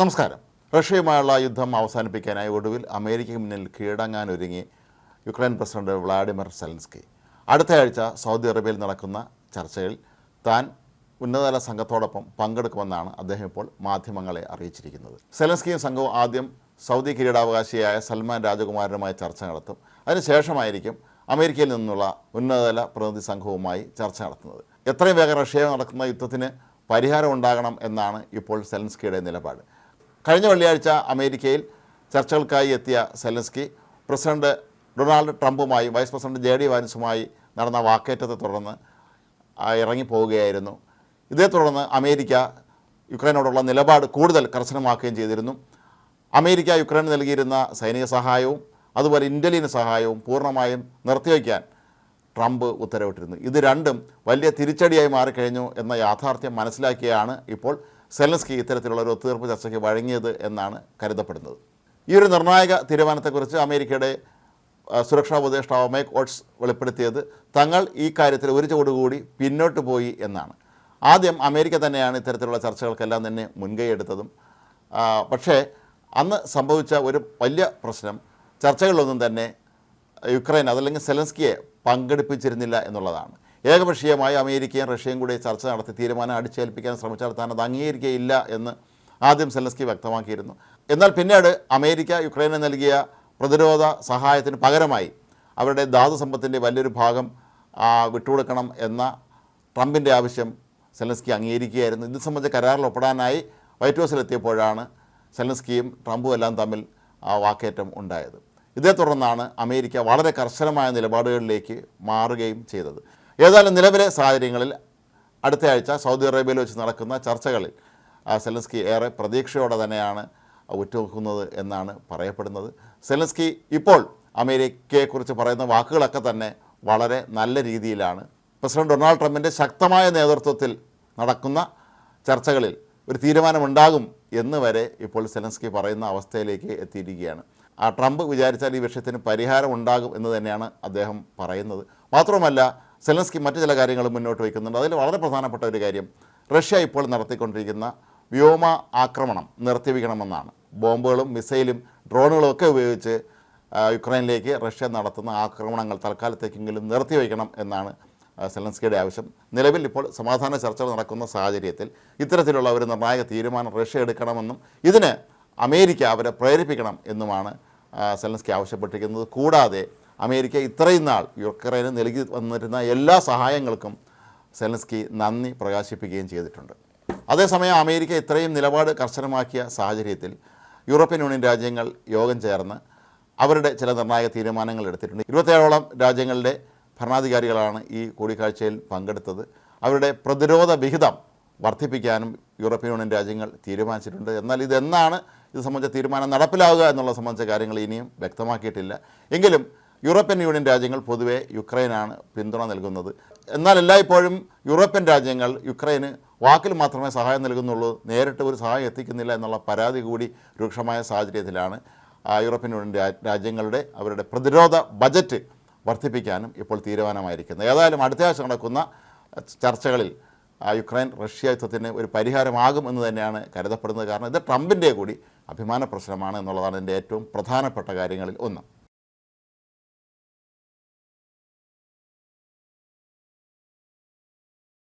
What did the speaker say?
നമസ്കാരം. റഷ്യയുമായുള്ള യുദ്ധം അവസാനിപ്പിക്കാനായി ഒടുവിൽ അമേരിക്കയ്ക്ക് മുന്നിൽ കീഴടങ്ങാനൊരുങ്ങി യുക്രൈൻ പ്രസിഡന്റ് വ്ളാഡിമിർ സെലൻസ്കി. അടുത്ത ആഴ്ച സൗദി അറേബ്യയിൽ നടക്കുന്ന ചർച്ചയിൽ താൻ ഉന്നതതല സംഘത്തോടൊപ്പം പങ്കെടുക്കുമെന്നാണ് അദ്ദേഹം ഇപ്പോൾ മാധ്യമങ്ങളെ അറിയിച്ചിരിക്കുന്നത്. സെലൻസ്കിയും സംഘവും ആദ്യം സൗദി കിരീടാവകാശിയായ സൽമാൻ രാജകുമാരനുമായി ചർച്ച നടത്തും. അതിനുശേഷമായിരിക്കും അമേരിക്കയിൽ നിന്നുള്ള ഉന്നതതല പ്രതിനിധി സംഘവുമായി ചർച്ച നടത്തുന്നത്. എത്രയും വേഗം റഷ്യയിൽ നടക്കുന്ന യുദ്ധത്തിന് പരിഹാരം ഉണ്ടാകണം എന്നാണ് ഇപ്പോൾ സെലൻസ്കിയുടെ നിലപാട്. കഴിഞ്ഞ വെള്ളിയാഴ്ച അമേരിക്കയിൽ ചർച്ചകൾക്കായി എത്തിയ സെലൻസ്കി പ്രസിഡന്റ് ഡൊണാൾഡ് ട്രംപുമായി വൈസ് പ്രസിഡന്റ് ജെ ഡി വാൻസുമായി നടന്ന വാക്കേറ്റത്തെ തുടർന്ന് ഇറങ്ങിപ്പോവുകയായിരുന്നു. ഇതേ തുടർന്ന് അമേരിക്ക യുക്രൈനോടുള്ള നിലപാട് കൂടുതൽ കർശനമാക്കുകയും ചെയ്തിരുന്നു. അമേരിക്ക യുക്രൈന് നൽകിയിരുന്ന സൈനിക സഹായവും അതുപോലെ ഇന്റലിജൻസ് സഹായവും പൂർണമായും നിർത്തിവയ്ക്കാൻ ട്രംപ് ഉത്തരവിട്ടിരുന്നു. ഇത് രണ്ടും വലിയ തിരിച്ചടിയായി മാറിക്കഴിഞ്ഞു എന്ന യാഥാർത്ഥ്യം മനസ്സിലാക്കിയാണ് ഇപ്പോൾ സെലൻസ്കി ഇത്തരത്തിലുള്ള ഒരു ഒത്തുതീർപ്പ് ചർച്ചയ്ക്ക് വഴങ്ങിയത് എന്നാണ് കരുതപ്പെടുന്നത്. ഈ ഒരു നിർണായക തീരുമാനത്തെക്കുറിച്ച് അമേരിക്കയുടെ സുരക്ഷാ ഉപദേഷ്ടാവ് മൈക്ക് ഓട്സ് വെളിപ്പെടുത്തിയത് തങ്ങൾ ഈ കാര്യത്തിൽ ഒരു ചുവടുകൂടി പിന്നോട്ട് പോയി എന്നാണ്. ആദ്യം അമേരിക്ക തന്നെയാണ് ഇത്തരത്തിലുള്ള ചർച്ചകൾക്കെല്ലാം തന്നെ മുൻകൈ എടുത്തതും. പക്ഷേ അന്ന് സംഭവിച്ച ഒരു വലിയ പ്രശ്നം ചർച്ചകളിലൊന്നും തന്നെ യുക്രൈൻ അതല്ലെങ്കിൽ സെലൻസ്കിയെ പങ്കെടുപ്പിച്ചിരുന്നില്ല എന്നുള്ളതാണ്. ഏകപക്ഷീയമായി അമേരിക്കയും റഷ്യയും കൂടി ചർച്ച നടത്തി തീരുമാനം അടിച്ചേൽപ്പിക്കാൻ ശ്രമിച്ചാൽ താൻ അത് അംഗീകരിക്കുകയില്ല എന്ന് ആദ്യം സെലസ്കി വ്യക്തമാക്കിയിരുന്നു. എന്നാൽ പിന്നീട് അമേരിക്ക യുക്രൈന് നൽകിയ പ്രതിരോധ സഹായത്തിന് പകരമായി അവരുടെ ധാതു സമ്പത്തിന്റെ വലിയൊരു ഭാഗം വിട്ടുകൊടുക്കണം എന്ന ട്രംപിന്റെ ആവശ്യം സെലൻസ്കി അംഗീകരിക്കുകയായിരുന്നു. ഇത് സംബന്ധിച്ച കരാറിൽ ഒപ്പിടാനായി വൈറ്റ് ഹൗസിലെത്തിയപ്പോഴാണ് സെലൻസ്കിയും ട്രംപും എല്ലാം തമ്മിൽ വാക്കേറ്റം ഉണ്ടായത്. ഇതേ തുടർന്നാണ് അമേരിക്ക വളരെ കർശനമായ നിലപാടുകളിലേക്ക് മാറുകയും ചെയ്തത്. ഏതായാലും നിലവിലെ സാഹചര്യങ്ങളിൽ അടുത്ത ആഴ്ച സൗദി അറേബ്യയിൽ വെച്ച് നടക്കുന്ന ചർച്ചകളിൽ സെലൻസ്കി ഏറെ പ്രതീക്ഷയോടെ തന്നെയാണ് ഉറ്റുനോക്കുന്നത് എന്നാണ് പറയപ്പെടുന്നത്. സെലൻസ്കി ഇപ്പോൾ അമേരിക്കയെക്കുറിച്ച് പറയുന്ന വാക്കുകളൊക്കെ തന്നെ വളരെ നല്ല രീതിയിലാണ്. പ്രസിഡന്റ് ഡൊണാൾഡ് ട്രംപിന്റെ ശക്തമായ നേതൃത്വത്തിൽ നടക്കുന്ന ചർച്ചകളിൽ ഒരു തീരുമാനമുണ്ടാകും എന്ന് വരെ ഇപ്പോൾ സെലൻസ്കി പറയുന്ന അവസ്ഥയിലേക്ക് എത്തിയിരിക്കുകയാണ്. ആ ട്രംപ് വിചാരിച്ചാൽ ഈ വിഷയത്തിന് പരിഹാരം ഉണ്ടാകും എന്ന് തന്നെയാണ് അദ്ദേഹം പറയുന്നത്. മാത്രമല്ല സെലൻസ്കി മറ്റു ചില കാര്യങ്ങൾ മുന്നോട്ട് വയ്ക്കുന്നുണ്ട്. അതിൽ വളരെ പ്രധാനപ്പെട്ട ഒരു കാര്യം റഷ്യ ഇപ്പോൾ നടത്തിക്കൊണ്ടിരിക്കുന്ന വ്യോമ ആക്രമണം നിർത്തിവെക്കണമെന്നാണ്. ബോംബുകളും മിസൈലും ഡ്രോണുകളും ഒക്കെ ഉപയോഗിച്ച് യുക്രൈനിലേക്ക് റഷ്യ നടത്തുന്ന ആക്രമണങ്ങൾ തൽക്കാലത്തേക്കെങ്കിലും നിർത്തിവെക്കണം എന്നാണ് സെലൻസ്കിയുടെ ആവശ്യം. നിലവിൽ ഇപ്പോൾ സമാധാന ചർച്ചകൾ നടക്കുന്ന സാഹചര്യത്തിൽ ഇത്തരത്തിലുള്ള ഒരു നിർണായക തീരുമാനം റഷ്യ എടുക്കണമെന്നും ഇതിന് അമേരിക്ക അവരെ പ്രേരിപ്പിക്കണം എന്നുമാണ് സെലൻസ്കി ആവശ്യപ്പെട്ടിരിക്കുന്നത്. കൂടാതെ അമേരിക്ക ഇത്രയും നാൾ യുക്രൈന് നൽകി വന്നിരുന്ന എല്ലാ സഹായങ്ങൾക്കും സെലൻസ്കി നന്ദി പ്രകാശിപ്പിക്കുകയും ചെയ്തിട്ടുണ്ട്. അതേസമയം അമേരിക്ക ഇത്രയും നിലപാട് കർശനമാക്കിയ സാഹചര്യത്തിൽ യൂറോപ്യൻ യൂണിയൻ രാജ്യങ്ങൾ യോഗം ചേർന്ന് അവരുടെ ചില നിർണായക തീരുമാനങ്ങൾ എടുത്തിട്ടുണ്ട്. ഇരുപത്തേഴോളം രാജ്യങ്ങളുടെ ഭരണാധികാരികളാണ് ഈ കൂടിക്കാഴ്ചയിൽ പങ്കെടുത്തത്. അവരുടെ പ്രതിരോധ വിഹിതം വർദ്ധിപ്പിക്കാനും യൂറോപ്യൻ യൂണിയൻ രാജ്യങ്ങൾ തീരുമാനിച്ചിട്ടുണ്ട്. എന്നാൽ ഇതെന്നാണ് ഇത് സംബന്ധിച്ച തീരുമാനം നടപ്പിലാവുക എന്നുള്ള സംബന്ധിച്ച കാര്യങ്ങൾ ഇനിയും വ്യക്തമാക്കിയിട്ടില്ല. എങ്കിലും യൂറോപ്യൻ യൂണിയൻ രാജ്യങ്ങൾ പൊതുവെ യുക്രൈനാണ് പിന്തുണ നൽകുന്നത്. എന്നാൽ എല്ലായ്പ്പോഴും യൂറോപ്യൻ രാജ്യങ്ങൾ യുക്രൈന് വാക്കിൽ മാത്രമേ സഹായം നൽകുന്നുള്ളൂ. നേരിട്ട് ഒരു സഹായം എത്തിക്കുന്നില്ല എന്നുള്ള പരാതി കൂടി രൂക്ഷമായ സാഹചര്യത്തിലാണ് യൂറോപ്യൻ യൂണിയൻ രാജ്യങ്ങളുടെ അവരുടെ പ്രതിരോധ ബജറ്റ് വർദ്ധിപ്പിക്കാനും ഇപ്പോൾ തീരുമാനമായിരിക്കുന്നത്. ഏതായാലും അടുത്ത ആഴ്ച നടക്കുന്ന ചർച്ചകളിൽ യുക്രൈൻ റഷ്യ യുദ്ധത്തിന് ഒരു പരിഹാരമാകും എന്ന് തന്നെയാണ് കരുതപ്പെടുന്നത്. കാരണം ഇത് ട്രംപിന്റെ കൂടി അഭിമാന പ്രശ്നമാണ് എന്നുള്ളതാണ് എന്റെ ഏറ്റവും പ്രധാനപ്പെട്ട കാര്യങ്ങളിൽ ഒന്ന്.